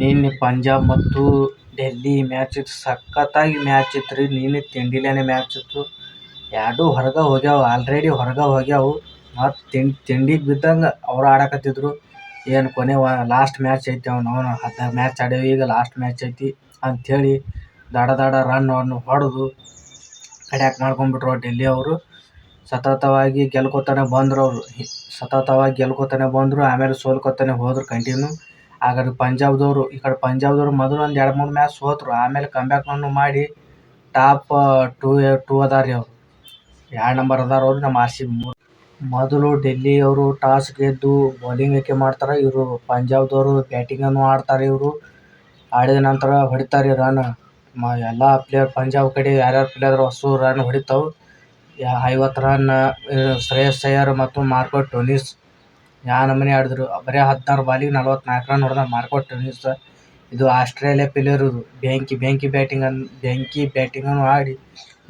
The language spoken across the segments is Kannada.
ನಿನ್ನೆ ಪಂಜಾಬ್ ಮತ್ತು ಡೆಲ್ಲಿ ಮ್ಯಾಚ್ ಇತ್ತು. ಸಖತ್ತಾಗಿ ಮ್ಯಾಚ್ ಇತ್ತು ರೀ. ನಿನ್ನೆ ತಿಂಡಿಲೇನೆ ಮ್ಯಾಚ್ ಇತ್ತು. ಎರಡೂ ಹೊರಗೆ ಹೋಗ್ಯಾವ ಆಲ್ರೆಡಿ ಹೊರಗೆ ಹೋಗ್ಯಾವು. ಮತ್ತು ತಿಂಡಿ, ತಿಂಡಿಗೆ ಬಿದ್ದಂಗೆ ಅವ್ರು ಆಡಕತ್ತಿದ್ರು. ಏನು ಕೊನೆ ಲಾಸ್ಟ್ ಮ್ಯಾಚ್ ಐತಿ ಅವನು ಹದಿನಾರು ಮ್ಯಾಚ್ ಆಡ್ಯಾವ, ಈಗ ಲಾಸ್ಟ್ ಮ್ಯಾಚ್ ಐತಿ ಅಂಥೇಳಿ ದಾಡ ರನ್ ರನ್ನನ್ನು ಹೊಡೆದು ಕಡ್ಯಾಕ್ ಮಾಡ್ಕೊಂಡ್ಬಿಟ್ರು ಡೆಲ್ಲಿ ಅವರು. ಸತತವಾಗಿ ಗೆಲ್ಕೋತಾನೆ ಬಂದರು ಅವರು. ಸತತವಾಗಿ ಗೆಲ್ಕೋತಾನೆ ಬಂದರು, ಆಮೇಲೆ ಸೋಲ್ಕೋತಾನೆ ಹೋದ್ರು ಕಂಟಿನ್ಯೂ ಆಗ ಪಂಜಾಬ್ದವರು, ಈ ಕಡೆ ಪಂಜಾಬ್ದವರು ಮೊದಲು ಒಂದು ಎರಡು ಮೂರು ಮ್ಯಾಚ್ ಸೋತರು, ಆಮೇಲೆ ಕಮ್ಬ್ಯಾಕನ್ನು ಮಾಡಿ ಟಾಪ್ ಟೂ ಟೂ ಅದಾರ ರೀ ಅವರು. ಎರಡು ನಂಬರ್ ಅದಾರ ಅವರು ನಮ್ಮ ಆರ್ ಸಿ ಬಿ ಮೊದಲು ಡೆಲ್ಲಿ ಅವರು ಟಾಸ್ ಗೆದ್ದು ಬೌಲಿಂಗ್ ಆಯ್ಕೆ ಮಾಡ್ತಾರೆ, ಇವರು ಪಂಜಾಬ್ದವರು ಬ್ಯಾಟಿಂಗನ್ನು ಆಡ್ತಾರೆ ಇವರು. ಆಡಿದ ನಂತರ ಹೊಡಿತಾರೆ ರನ್ ಮ, ಎಲ್ಲ ಪ್ಲೇಯರ್ ಪಂಜಾಬ್ ಕಡೆ ಯಾರ್ಯಾರು ಪ್ಲೇಯರ್ ಅಷ್ಟು ರನ್ ಹೊಡಿತಾವೆ. ಐವತ್ತು ರನ್ ಶ್ರೇಯಸ್ ಅಯ್ಯರ್ ಮತ್ತು ಮಾರ್ಕೋ ಟೋನಿಸ್ ಯಾ ನಮೂನಿ ಆಡಿದ್ರು. ಬರೇ ಹದಿನಾರು ಬಾಲಿಗೆ ನಲ್ವತ್ನಾಲ್ಕು ರನ್ ಹೊಡೆದ ಮಾರ್ಕೋ ಟೆನ್ನಿಸ್ ಇದು ಆಸ್ಟ್ರೇಲಿಯಾ ಪ್ಲೇಯರ್ ಇದು ಬೆಂಕಿ ಬೆಂಕಿ ಬ್ಯಾಟಿಂಗ್ ಅನ್, ಬೆಂಕಿ ಬ್ಯಾಟಿಂಗನ್ನು ಆಡಿ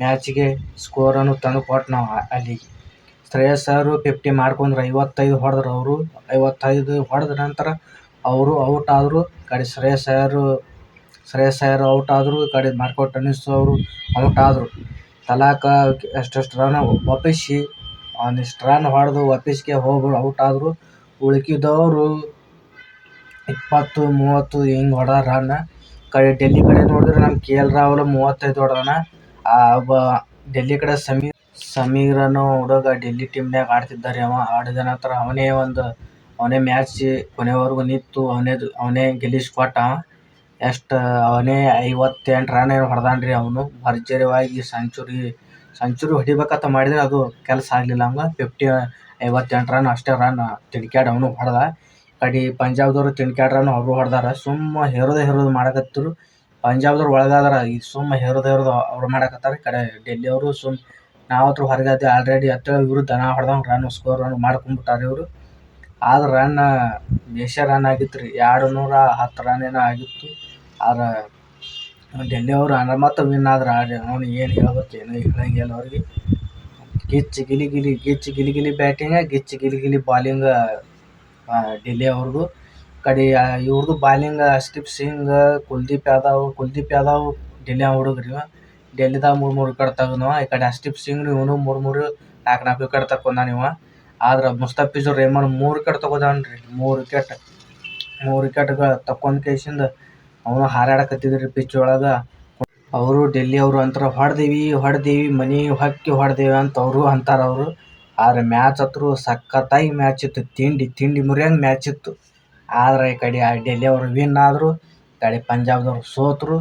ಮ್ಯಾಚಿಗೆ ಸ್ಕೋರನ್ನು ತಂದು ಕೊಟ್ಟು ನಾವು ಅಲ್ಲಿಗೆ. ಶ್ರೇಯಸ್ ಅವರು ಫಿಫ್ಟಿ ಮಾಡ್ಕೊಂಡ್ರು, ಐವತ್ತೈದು ಹೊಡೆದ್ರು ಅವರು. ಐವತ್ತೈದು ಹೊಡೆದ ನಂತರ ಅವರು ಔಟ್ ಆದರು. ಕಡೆ ಶ್ರೇಯಸ್ ಅಯ್ಯರು ಶ್ರೇಯಸ್ ಅಯ್ಯರ್ ಔಟ್ ಆದರು. ಕಡೆ ಮಾರ್ಕೋ ಟೆನ್ನಿಸ್ ಅವರು ಔಟ್ ಆದರು. ತಲಾಕ ಎಷ್ಟೆಷ್ಟು ರನ್ ವಾಪಸ್ಸಿ ಒಂದಿಷ್ಟು ರನ್ ಹೊಡೆದು ಗೆ ಹೋಗಿ ಔಟ್ ಆದರು ಉಳ್ಕಿದವರು ಇಪ್ಪತ್ತು, ಮೂವತ್ತು ಹಿಂಗೆ ಹೊಡೆದ ರನ್ ಕಡೆ ಡೆಲ್ಲಿ ಕಡೆ ನೋಡಿದ್ರೆ ನಮ್ಮ ಕೆ ಎಲ್ ರಾಹುಲ್ ಮೂವತ್ತೈದು ಹೊಡೆದಾನ. ಒಬ್ಬ ಡೆಲ್ಲಿ ಕಡೆ ಸಮೀರ್ ಸಮೀರ್ ಅನ್ನೋ ಹುಡುಗ ಡೆಲ್ಲಿ ಟೀಮ್ನ್ಯಾಗ ಆಡ್ತಿದ್ದ ರೀ ಅವ. ಆಡಿದ ನಂತರ ಅವನೇ ಒಂದು, ಅವನೇ ಮ್ಯಾಚ್ ಕೊನೆವರೆಗೂ ನಿಂತು ಅವನೇ ಅವನೇ ಗೆಲ್ಲಿಸ್ಕೊಟ್ಟ ಎಷ್ಟು, ಅವನೇ ಐವತ್ತೆಂಟು ರನ್ ಏನೋ ಹೊಡೆದಾನ ರೀ ಅವನು. ಭರ್ಜರಿಯಾಗಿ ಸೆಂಚುರಿ ಸೆಂಚುರಿ ಹೊಡಿಬೇಕಂತ ಮಾಡಿದ್ರೆ ಅದು ಕೆಲಸ ಆಗಲಿಲ್ಲ. ಅಂಗ ಫಿಫ್ಟಿ ಐವತ್ತೆಂಟು ರನ್ ಅಷ್ಟೇ ರನ್ ತಿನ್ಕ್ಯಾಡ್ ಅವನು ಹೊಡೆದ. ಕಡೆ ಪಂಜಾಬ್ದವರು ತಿನ್ಕ್ಯಾಡ್ ರನ್ ಅವರು ಹೊಡೆದಾರ. ಸುಮ್ಮ ಹೇರೋದು ಹೇರೋದು ಮಾಡಕತ್ತರು ಪಂಜಾಬ್ದವ್ರು ಒಳಗಾದಾರ. ಈ ಸುಮ್ಮ ಹೇರೋದು ಹೇರೋದು ಅವ್ರು ಮಾಡಕತ್ತಾರೆ. ಈ ಕಡೆ ಡೆಲ್ಲಿ ಅವರು ಸುಮ್ ನಾವತ್ರ ಹೊರಗೆ ಅದೇ ಆಲ್ರೆಡಿ ಅಂತೇಳಿ ಇವರು ದನ ಹೊಡೆದಂಗೆ ರನ್ ಸ್ಕೋರ್ ರನ್ ಮಾಡ್ಕೊಂಡ್ಬಿಟ್ಟಾರೆ ಇವರು. ಆದ್ರೆ ರನ್ ಬೇಷ ರನ್ ಆಗಿತ್ತು ರೀ ಎರಡು ನೂರ ಹತ್ತು ರನ್ ಏನೋ ಆಗಿತ್ತು. ಆದ್ರೆ ಡೆಲ್ಲಿ ಅವರು ಮತ್ತು ವಿನ್ ಆದ್ರೆ ಅವ್ನು ಏನು ಹೇಳ್ಬೇಕು ಏನು ಹೇಳಂಗಿಲ್ಲ ಅವ್ರಿಗೆ. ಗಿಚ್ಚಿ ಗಿಲಿ ಗಿಲಿ ಗಿಚ್ಚಿ ಗಿಲಿ ಗಿಲಿ ಬ್ಯಾಟಿಂಗ ಗಿಚ್ಚಿ ಗಿಲಿ ಗಿಲಿ ಬಾಲಿಂಗ ಡೆಲ್ಲಿ ಅವ್ರದ್ದು ಕಡೆ ಇವ್ರದ್ದು ಬಾಲಿಂಗ್ ಹರ್ಷದೀಪ್ ಸಿಂಗ್ ಕುಲ್ದೀಪ್ ಯಾದವ್ ಕುಲ್ದೀಪ್ ಯಾದವ್ ಡೆಲ್ಲಿ ಹುಡುಗ ರೀ ಇವ ಡೆಲ್ಲಿದಾಗ ಮೂರು ಮೂರು ವಿಕೆಟ್ ತಗೋನು ಈ ಕಡೆ ಹರ್ಷದೀಪ್ ಸಿಂಗ್ ಇವನು ಮೂರು ಮೂರು ನಾಲ್ಕು ನಾಲ್ಕು ವಿಕೆಟ್ ತಗೊಂಡಾನ ಇವ. ಆದ್ರೆ ಮುಸ್ತಫಿಜುರ್ ರೆಹಮಾನ್ ಮೂರು ವಿಕೆಟ್ ತಗೊಂಡಾನ ರೀ ಮೂರು ವಿಕೆಟ್ ಮೂರು ವಿಕೆಟ್ಗಳು ತಕ್ಕೊಂಡ್ ಕೇಸಿಂದ ಅವನು ಹಾರಾಡಕತ್ತಿದ್ರು ಪಿಚ್ ಒಳಗೆ. ಅವರು ಡೆಲ್ಲಿ ಅವರು ಅಂತಾರೆ, ಹೊಡೆದೀವಿ ಹೊಡೆದೀವಿ, ಮನೆ ಹೊಕ್ಕಿ ಹೊಡೆದೇವಿ ಅಂತ ಅವರು ಅಂತಾರೆ ಅವರು. ಆದರೆ ಮ್ಯಾಚ್ ಹತ್ರ ಸಖತ್ತಾಗಿ ಮ್ಯಾಚ್ ಇತ್ತು. ತಿಂಡಿ ತಿಂಡಿ ಮುರಿಯಂಗೆ ಮ್ಯಾಚ್ ಇತ್ತು. ಆದರೆ ಈ ಕಡೆ ಆ ಡೆಲ್ಲಿ ಅವರು ವಿನ್ ಆದರು. ಕಡೆ ಪಂಜಾಬ್ದವ್ರು ಸೋತರು.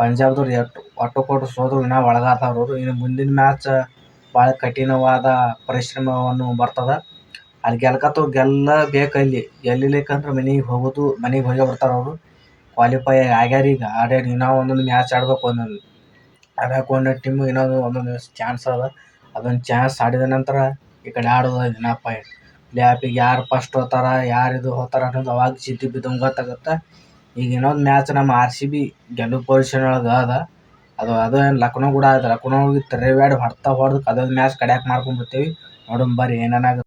ಪಂಜಾಬ್ದವ್ರು ಎಷ್ಟು ಒಟ್ಟು ಕೊಟ್ಟು ಸೋತರು. ಇನ್ನೂ ಒಳಗಾದವ್ರು ಅವರು. ಇನ್ನು ಮುಂದಿನ ಮ್ಯಾಚ್ ಭಾಳ ಕಠಿಣವಾದ ಪರಿಶ್ರಮವನ್ನು ಬರ್ತದೆ. ಅಲ್ಲಿ ಗೆಲ್ಕತ್ತವ್ರು ಗೆಲ್ಲಬೇಕು ಅಲ್ಲಿ ಗೆಲ್ಲಲಿಕ್ಕಂದ್ರೆ ಮನೆಗೆ ಹೋಗೋದು, ಮನೆಗೆ ಹೋಗೇ ಬರ್ತಾರೆ ಅವರು. ಕ್ವಾಲಿಫೈ ಆಗ್ಯಾರ ಈಗ ಆಡ್ಯಾರ ಇನ್ನೂ ಒಂದೊಂದು ಮ್ಯಾಚ್ ಆಡ್ಬೇಕು, ಒಂದೊಂದು ಆಡಕ್ಕೆ ಒಂದೊಂದು ಟೀಮ್ ಇನ್ನೊಂದು ಒಂದೊಂದು ಚಾನ್ಸ್ ಅದ. ಅದೊಂದು ಚಾನ್ಸ್ ಆಡಿದ ನಂತರ ಈ ಕಡೆ ಆಡೋದು ಪಾಯಿಂಟ್ ಪ್ಲೇ ಆಫಿಗೆ ಯಾರು ಫಸ್ಟ್ ಹೋಗ್ತಾರ ಯಾರು ಇದು ಹೋಗ್ತಾರ ಅನ್ನೋದು ಅವಾಗ ಸಿಟಿ ಬಿದ್ದಂಗೆ ಗೊತ್ತಾಗುತ್ತೆ. ಈಗ ಇನ್ನೊಂದು ಮ್ಯಾಚ್ ನಮ್ಮ ಆರ್ ಸಿ ಬಿ ಗೆಲ್ಲು ಪೊಸಿಷನ್ ಒಳಗೆ ಅದ. ಅದು ಅದು ಏನು ಲಕ್ನೋ ಕೂಡ ಅದ ಲಕ್ನೋ ಹೋಗಿ ತಿರುಗಾಡಿ ಹೊಡ್ತಾ ಹೊಡ್ದು ಅದೊಂದು ಮ್ಯಾಚ್ ಕಡ್ಯಾಕ್ ಮಾಡ್ಕೊಂಡ್ಬಿಡ್ತೀವಿ ನೋಡೋಣ ಬರ್ರಿ ಏನೇನಾಗುತ್ತೆ